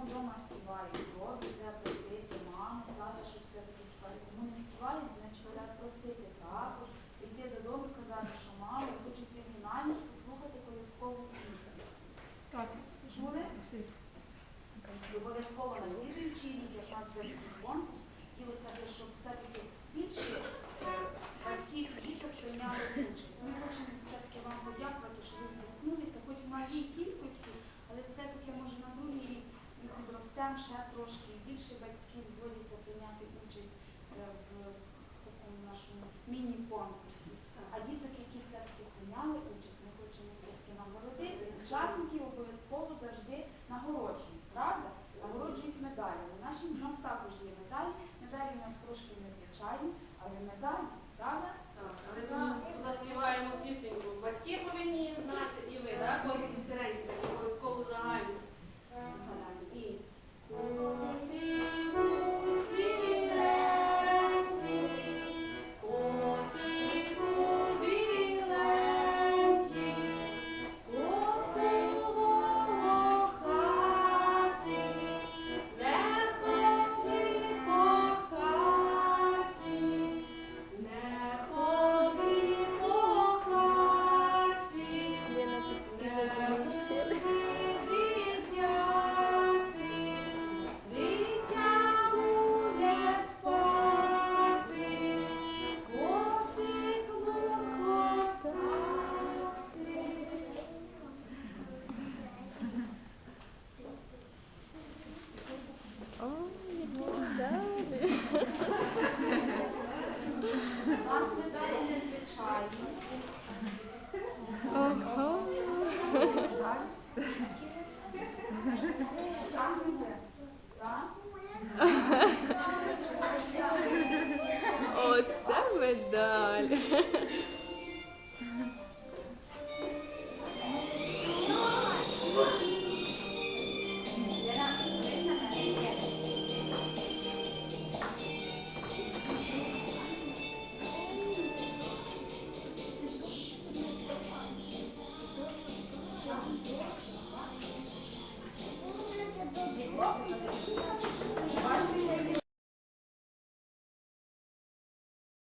кому вдома співають, робі треба просити, мама, тата, що все-таки співають. Кому не співають, значить треба просити також, йти додому і казати, що мама, я хочу сьогодні намір послухати колискову пісню. Так. Чули? Обов'язково на слідуючій рік, як нас буде конкурс, хотілося б, щоб все-таки більше батьків і діток прийняли участь. ще трошки більше батьків згодні прийняти участь е, в такому нашому міні-конкурсі. А діток, які все-таки прийняли участь, ми хочемо все-таки нагородити. Учасники обов'язково завжди нагороджують, правда? Нагороджують медалі. У нас також є медалі. Медалі у нас трошки незвичайні, але медалі. Оце медаль.